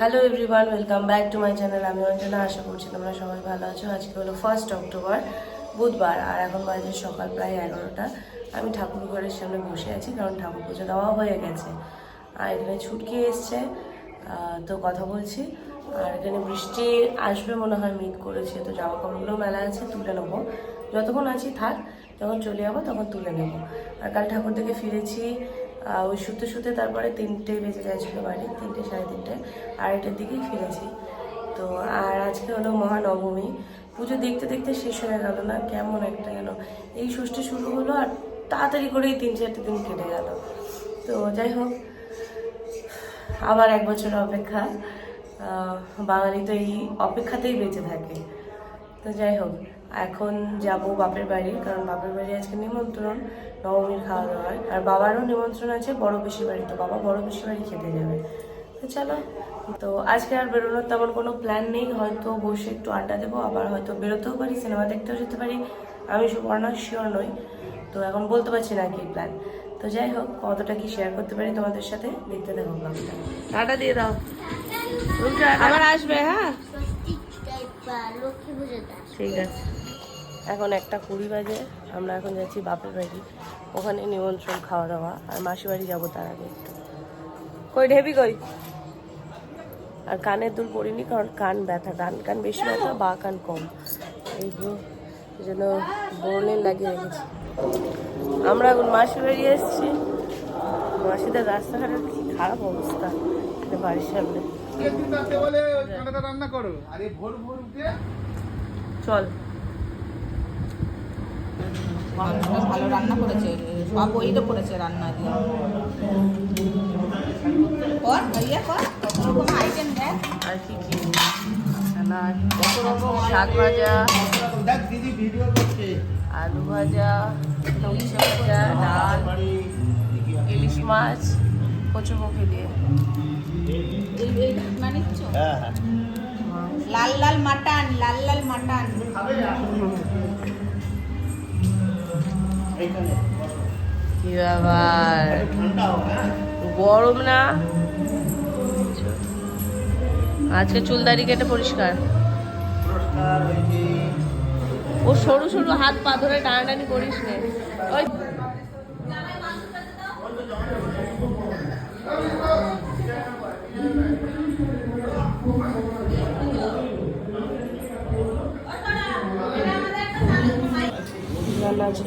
Hello everyone welcome back to my channel আমি অঞ্জনা আশা করছি তোমরা সবাই ভালো আছো। আজকে হলো ফার্স্ট অক্টোবর, বুধবার, আর এখন বাজে সকাল প্রায় এগারোটা। আমি ঠাকুর ঘরের সামনে বসে আছি, কারণ ঠাকুর পুজো দেওয়া হয়ে গেছে। আর এখানে ছুটকি এসছে তো কথা বলছি। আর এখানে বৃষ্টি আসবে মনে হয় মিট করেছে, তো জামা কাপড়গুলো মেলা আছে, তুলে নেব। যতক্ষণ আছি থাক, যখন চলে যাব তখন তুলে নেব। আর কাল ঠাকুর থেকে ফিরেছি ওই শুতে শুতে তারপরে তিনটে বেজে গেছিল বাড়ি, তিনটে, সাড়ে তিনটে, আড়াইটার দিকেই ফিরেছি। তো আর আজকে হলো মহানবমী, পুজো দেখতে দেখতে শেষ হয়ে গেল না, কেমন একটা যেন এই ষষ্ঠী শুরু হলো আর তাড়াতাড়ি করেই তিন, চারটে দিন কেটে গেল। তো যাই হোক, আবার এক বছর অপেক্ষা বাঙালি তো এই অপেক্ষাতেই বেঁচে থাকে। তো যাই হোক এখন যাব বাপের বাড়ি কারণ বাপের বাড়ি আজকে নিমন্ত্রণ নবমীর খাওয়া দাওয়ার আর বাবারও নিমন্ত্রণ আছে বড় বেশি বাড়ি তো বাবা বড় বেশি বাড়ি খেতে যাবে। তো চলো তো আজকে আর বেরোনোর তেমন কোনো প্ল্যান নেই হয়তো বসে একটু আড্ডা দেবো আবার হয়তো বেরোতেও পারি সিনেমা দেখতেও যেতে পারি। আমি সুবর্ণা শিওর নই তো এখন বলতে পারছি না কি প্ল্যান তো যাই হোক কতটা কি শেয়ার করতে পারি তোমাদের সাথে দেখতে ব্লগটা। টাটা দিয়ে দাও। আবার আসবে হ্যাঁ? ঠিক আছে। এখন একটা কুড়ি বাজে আমরা এখন যাচ্ছি বাপের বাড়ি। ওখানে নিমন্ত্রণ খাওয়া দাওয়া আর মাসি বাড়ি যাব তার আগে। একটু কই ঢেবি কই? আর কানের দুল পরিনি কারণ কান ব্যথা ডান কান বেশি ব্যথা বা কান কম। এই যে এই জন্য বোরলিন লাগিয়ে রেখেছি। আমরা এখন মাসির বাড়ি এসেছি। মাসিদের রাস্তাঘাটের কি খারাপ অবস্থা বাড়ির সামনে। রান্না করো? আরে ভোর ভোর উঠে চল। ভালো রান্না করেছে সব ওই করেছে রান্না দিয়ে। কর ভাইয়া কর। কত রকম আইটেম দেখ। আর কি কি? স্যালাড কত রকম শাক ভাজা দেখ দিদি ভিডিও করছে আলু ভাজা উচ্ছে ভাজা ডাল ইলিশ মাছ কচুমুখি দিয়ে। এই এই মানে হ্যাঁ হ্যাঁ। লাল লাল মাটন লাল লাল মাটন। ব্যাপার? গরম না? আজকে চুল চুলদারি কেটে পরিষ্কার। ও সরু সরু হাত পা ধরে টানাটানি করিস নে। ওই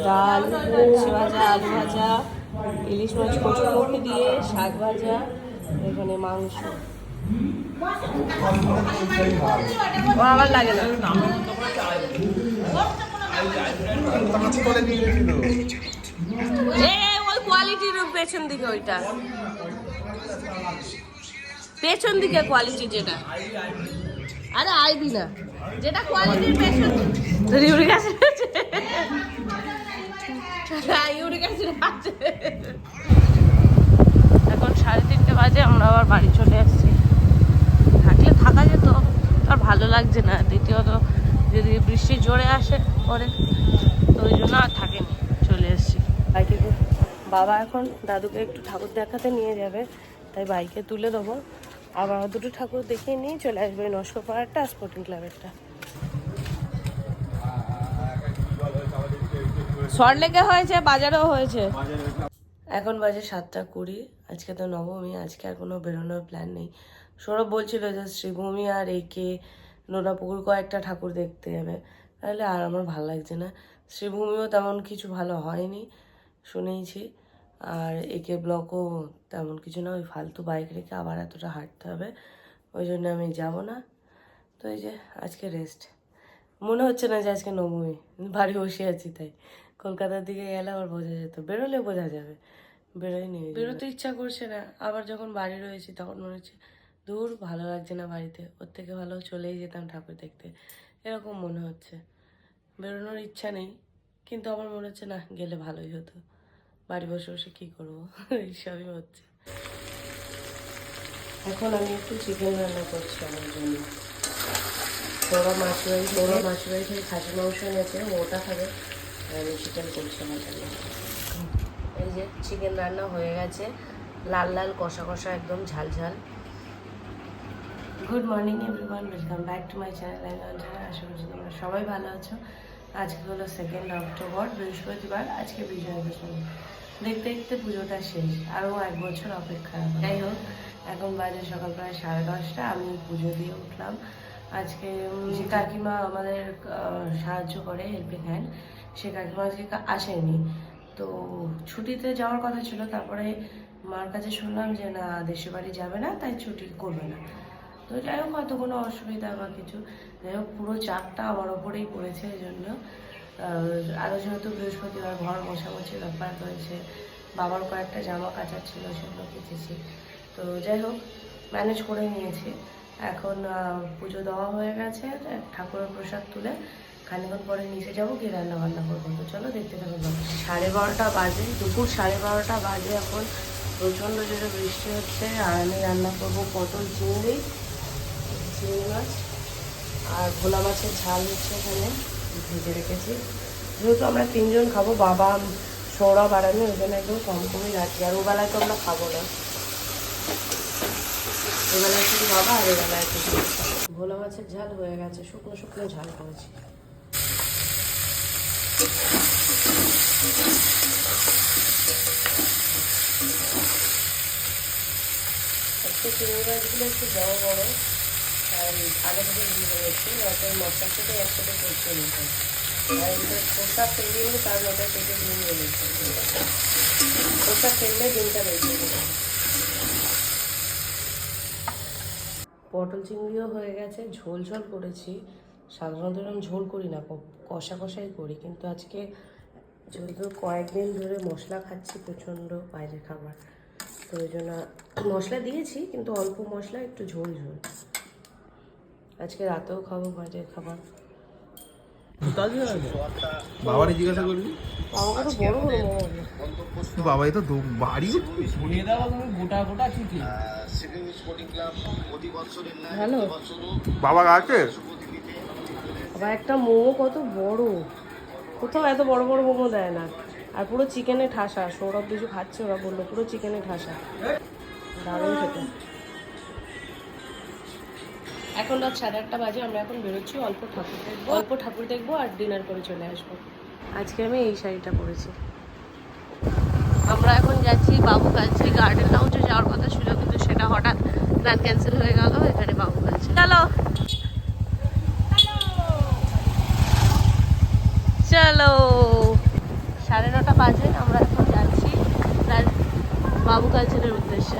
ডাল উচ্ছে ভাজা, আলু ভাজা, ইলিশ মাছ কচুরমুখি দিয়ে শাক ভাজা, এখানে মাংস। আমার লাগে না। কোয়ালিটির পেছন দিকে ওইটা। পেছন দিকে কোয়ালিটি যেটা। আরে আইবি না। যেটা কোয়ালিটির পেছন। ইউরিক অ্যাসিড আছে ইউরিক অ্যাসিড আছে এখন সাড়ে তিনটে বাজে আমরা আবার বাড়ি চলে আসছি। থাকলে থাকা যেত আর ভালো লাগছে না। দ্বিতীয়ত যদি বৃষ্টি জোরে আসে পরে তো ওই জন্য আর থাকেনি চলে এসেছি। বাইকে বাবা এখন দাদুকে একটু ঠাকুর দেখাতে নিয়ে যাবে তাই বাইকে তুলে দেবো। আবার দুটো ঠাকুর দেখিয়ে নিয়ে চলে আসবে নস্কর পাড়ারটা স্পোর্টিং ক্লাবেরটা সরলেকে হয়েছে, বাজারেও হয়েছে। এখন বাজে সাতটা কুড়ি, আজকে তো নবমী, আজকে আর কোনো বেরোনোর প্ল্যান নেই। সৌরভ বলছিল যে শ্রীভূমি আর একে নোনাপুকুর কয়েকটা ঠাকুর দেখতে যাবে। তাহলে আর আমার ভালো লাগছে না। শ্রীভূমিও তেমন কিছু ভালো হয়নি, শুনেইছি। আর একে ব্লকও তেমন কিছু না, ওই ফালতু বাইক রেখে আবার এতটা হাঁটতে হবে। ওই জন্য আমি যাব না। তো এই যে, আজকে রেস্ট মনে হচ্ছে না যে আজকে নবমী, বাড়ি বসে আছি তাই। কলকাতার দিকে গেলে আবার বোঝা যেত। বেরোলে বোঝা যাবে। বেরোয়নি বেরোতে ইচ্ছা করছে না। আবার যখন বাড়ি রয়েছি তখন মনে হচ্ছে দূর ভালো লাগছে না বাড়িতে। ওর থেকে ভালো চলেই যেতাম ঠাকুর দেখতে। এরকম মনে হচ্ছে। বেরোনোর ইচ্ছা নেই। কিন্তু আমার মনে হচ্ছে না গেলে ভালোই হতো। বাড়ি বসে বসে কী করব? এইসবই হচ্ছে। এখন আমি একটু চিকেন রান্না করছি আমার জন্য। সৌরভ মাসিবাড়ি সৌরভ মাসিবাড়ি থেকে খাসি মাংস এনেছে ওটা খাবে। আমি চিকেন করছি আমার জন্য এই যে চিকেন রান্না হয়ে গেছে। লাল লাল কষা কষা একদম ঝাল ঝাল। Good morning everyone welcome back to my channel আমি অঞ্জনা আশা করছি তোমরা সবাই ভালো আছো। আজকে হলো সেকেন্ড অক্টোবর বৃহস্পতিবার। আজকে বিজয়া দশমী। দেখতে দেখতে পুজোটা শেষ। আরও এক বছর অপেক্ষা। যাই হোক। এখন বাজে সকাল প্রায় সাড়ে দশটা। আমি পুজো দিয়ে উঠলাম। আজকে যে কাকিমা আমাদের সাহায্য করে হেল্পিং হ্যান্ড সে কাকিমা আজকে আসেনি। তো ছুটিতে যাওয়ার কথা ছিল, তারপরে মার কাছে শুনলাম যে না, দেশের বাড়ি যাবে না, তাই ছুটি করবে না। তো যাই হোক, হয়তো কোনো অসুবিধা বা কিছু। যাই হোক, পুরো চাপটা আমার ওপরেই পড়েছে এই জন্য। আরও যেহেতু বৃহস্পতিবার ঘর মোছামুছি ব্যাপার রয়েছে, বাবার কয়েকটা জামা কাচার ছিল, সেগুলো কেচেছি। তো যাই হোক ম্যানেজ করে নিয়েছি। এখন পুজো দেওয়া হয়ে গেছে, ঠাকুরের প্রসাদ তুলে খানিক্ষণ পরে নিচে যাব, গিয়ে রান্না বান্না করব। তো চলো দেখতে থাকো ব্লগটা। সাড়ে বারোটা বাজে, দুপুর সাড়ে বারোটা বাজে এখন। প্রচণ্ড জোরে বৃষ্টি হচ্ছে, আর আমি রান্না করব পটল চিংড়ি চিংড়ি মাছ, আর ভোলা মাছের ঝাল হচ্ছে এখানে, ভেজে রেখেছি। যেহেতু আমরা তিনজন খাব, বাবা, সৌরভ আর আমি, ওই জন্য একদম কম কমই রাখি, আর ওবেলায় তো আমরা খাব না। এবেলায় শুধু বাবা আর এবেলায় শুধু ভোলা মাছের ঝাল হয়ে গেছে, শুকনো শুকনো ঝাল করেছি। একটু চিংড়ি মাছগুলো একটু বড় বড় আর আগে থেকে দিয়ে একসাথে করতে নিতে আর খোসা ফেলে নিই কারণ ওটা কেটে ডিম ফেললে ডিমটা বেরিয়ে পটল চিংড়িও হয়ে গেছে, ঝোল ঝোল করেছি। সাধারণত এরকম ঝোল করি না কষা কষাই করি, কিন্তু আজকে যেহেতু কয়েকদিন ধরে মশলা খাচ্ছি প্রচণ্ড বাইরের খাবার, তো ওই জন্য মশলা দিয়েছি, কিন্তু অল্প মশলা, একটু ঝোল ঝোল। আজকে রাতেও খাব, বাইরের খাবার। বাবারে জিজ্ঞাসা করবি? তো বড় বড় মোমো হবে। বাবাই তো বাড়ি শুনিয়ে দাও তুমি গোটা গোটা ছুটি ভালো বাবা আছে আবার একটা মোমো কত বড়। কোথাও এত বড় বড় মোমো দেয় না। আর পুরো চিকেনে ঠাসা সৌরভ কিছু খাচ্ছে ওরা বলল পুরো চিকেনে ঠাসা। দারুণ খেতে। এখন রাত সাড়ে আটটা বাজে আমরা এখন বেরোচ্ছি অল্প ঠাকুর দেখব অল্প ঠাকুর দেখব আর ডিনার করে চলে আসব। আজকে আমি এই শাড়িটা পরেছি। আমরা এখন যাচ্ছি বাবু কাছে গার্ডেন লাউঞ্জে যাওয়ার কথা ছিল কিন্তু সেটা হঠাৎ প্ল্যান ক্যান্সেল হয়ে গেল এখানে বাবু কাছে চলো। চলো। সাড়ে নটা বাজে আমরা এখন যাচ্ছি বাবু কালচারের উদ্দেশ্যে।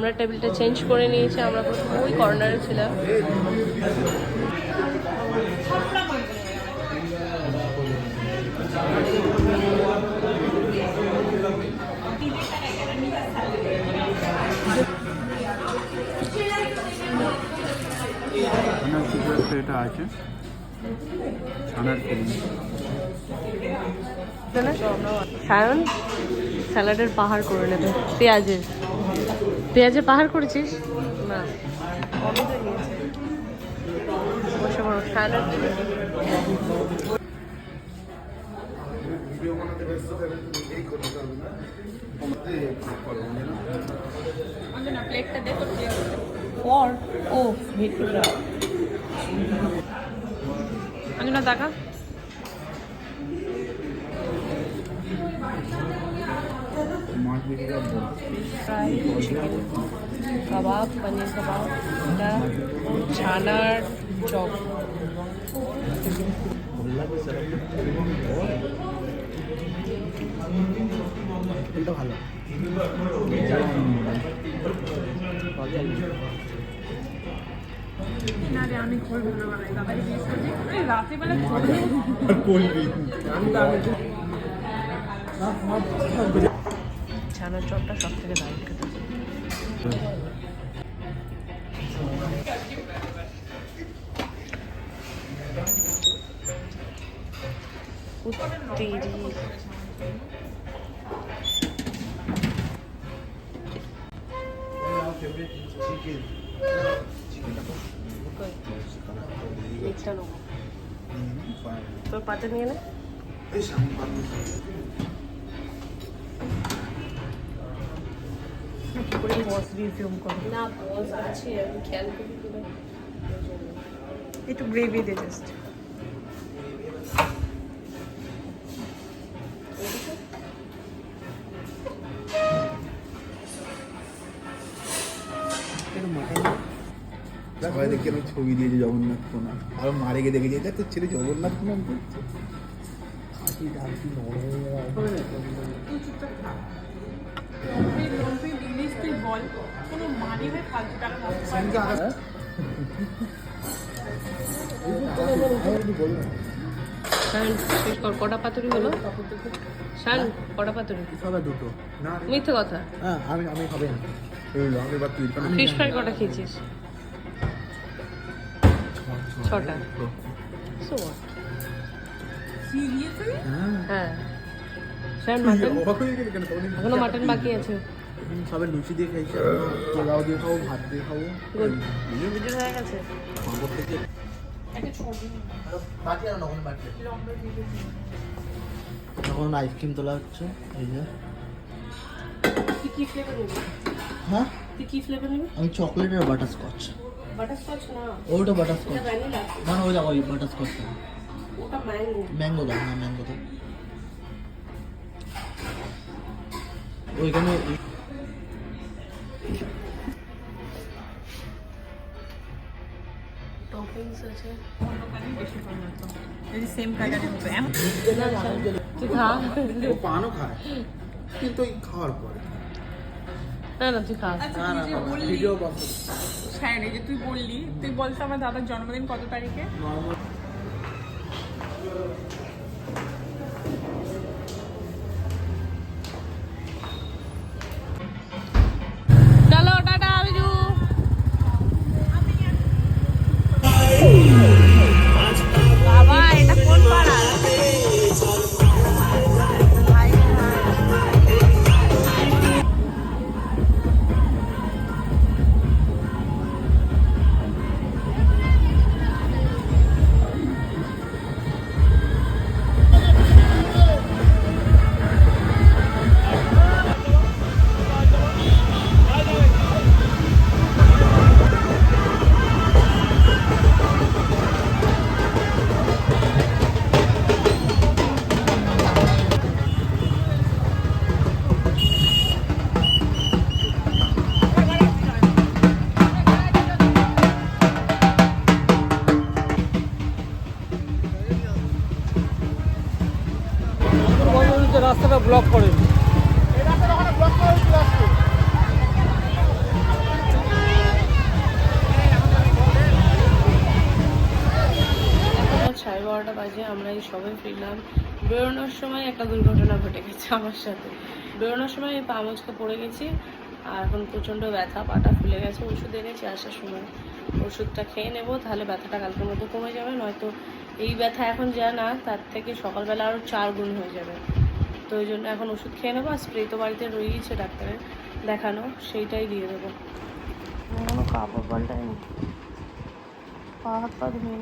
আমরা টেবিলটা চেঞ্জ করে নিয়েছি আমরা প্রথমে ওই কর্নারে ছিলাম। এটা আছে। সায়ন স্যালাডের পাহাড় করে নেবে পেঁয়াজের। পেঁয়াজের পাহাড় করেছিস? না সায়নের প্লেটটা দেখো পর ও ভিটুরা অঞ্জনা টাকা মাছ বিক্রি করব ফ্রাই চিকেন কাবাব পনির কাবাব এটা ছানার চপ এটা ভালো না রে আমি খোল ভালো বানাই দাদাকে জিজ্ঞেস করছি এই রাতে বেলা খোল বলবি ছানার চপটা সব থেকে দারুণ খেতে নেব তোর পাতে নিয়ে নে করে বস রিজিউম করো। না বস আছে আমি খেয়াল করি একটু গ্রেভি দে জাস্ট সবাই দেখি আমি ছবি দিয়েছে জগন্নাথ কোনা আর মারে গিয়ে দেখেছি এটা তোর ছেলে জগন্নাথ কোনা করছে। তুই বল কোনো মানে হয় ফালতু টাকা নষ্ট শেষ কর কটা পাতুরি হলো? শান কটা পাতুরি? দুটো। মিথ্যে কথা। হ্যাঁ আমি আমি হবে না। আমি এবার তুই ফিশ ফ্রাই কটা খেয়েছিস? ছটা? হ্যাঁ। মাটন হয়ে এখনও মাটন বাকি আছে। সবে লুচি দিয়ে খাইছি পোলাও দিয়ে খাব ভাত দিয়ে খাব। গুড। ভিডিও হয়ে গেছে? থেকে বাটি আর নখন বাটি লম্বা আইসক্রিম তোলা হচ্ছে এই যে। কি ফ্লেভার নিবি? হ্যাঁ? তুই কি ফ্লেভার নিবি? আমি চকলেট আর বাটারস্কচ না। ওটা বাটার স্কচ না না ওই দেখো ওই বাটার স্কচ ওটা ম্যাঙ্গো ম্যাঙ্গো দাও হ্যাঁ ম্যাঙ্গো দাও। ওইখানে আছে। যদি সেম হতো তুই খা। ও পানও খায় কিন্তু ওই খাওয়ার পরে না না তুই খা। আচ্ছা তুই যে বললি ভিডিও বন্ধ হ্যাঁ রে যে তুই বললি তুই বলতো আমার দাদার জন্মদিন কত তারিখে? ব্লক করে রাত সাড়ে বারোটা বাজে, আমরা এই সবাই ফিরলাম। বেরোনোর সময় একটা দুর্ঘটনা ঘটে গেছে আমার সাথে। বেরোনোর সময় এই পা মচকে পড়ে গেছি, আর এখন প্রচণ্ড ব্যথা, পাটা ফুলে গেছে, ওষুধ এনেছি, আসার সময় ওষুধটা খেয়ে নেব, তাহলে ব্যথাটা কালকের মতো কমে যাবে, নয়তো এই ব্যথা এখন যা না, তার থেকে সকালবেলা আরও চার গুণ হয়ে যাবে। তো ওই জন্য এখন ওষুধ খেয়ে নেব, আর স্প্রে তো বাড়িতে রয়েছে ডাক্তারের। দেখানো, সেইটাই দিয়ে দেবো। কোনো কাপড় পাল্টায়নি। পা হাত পা ধুয়ে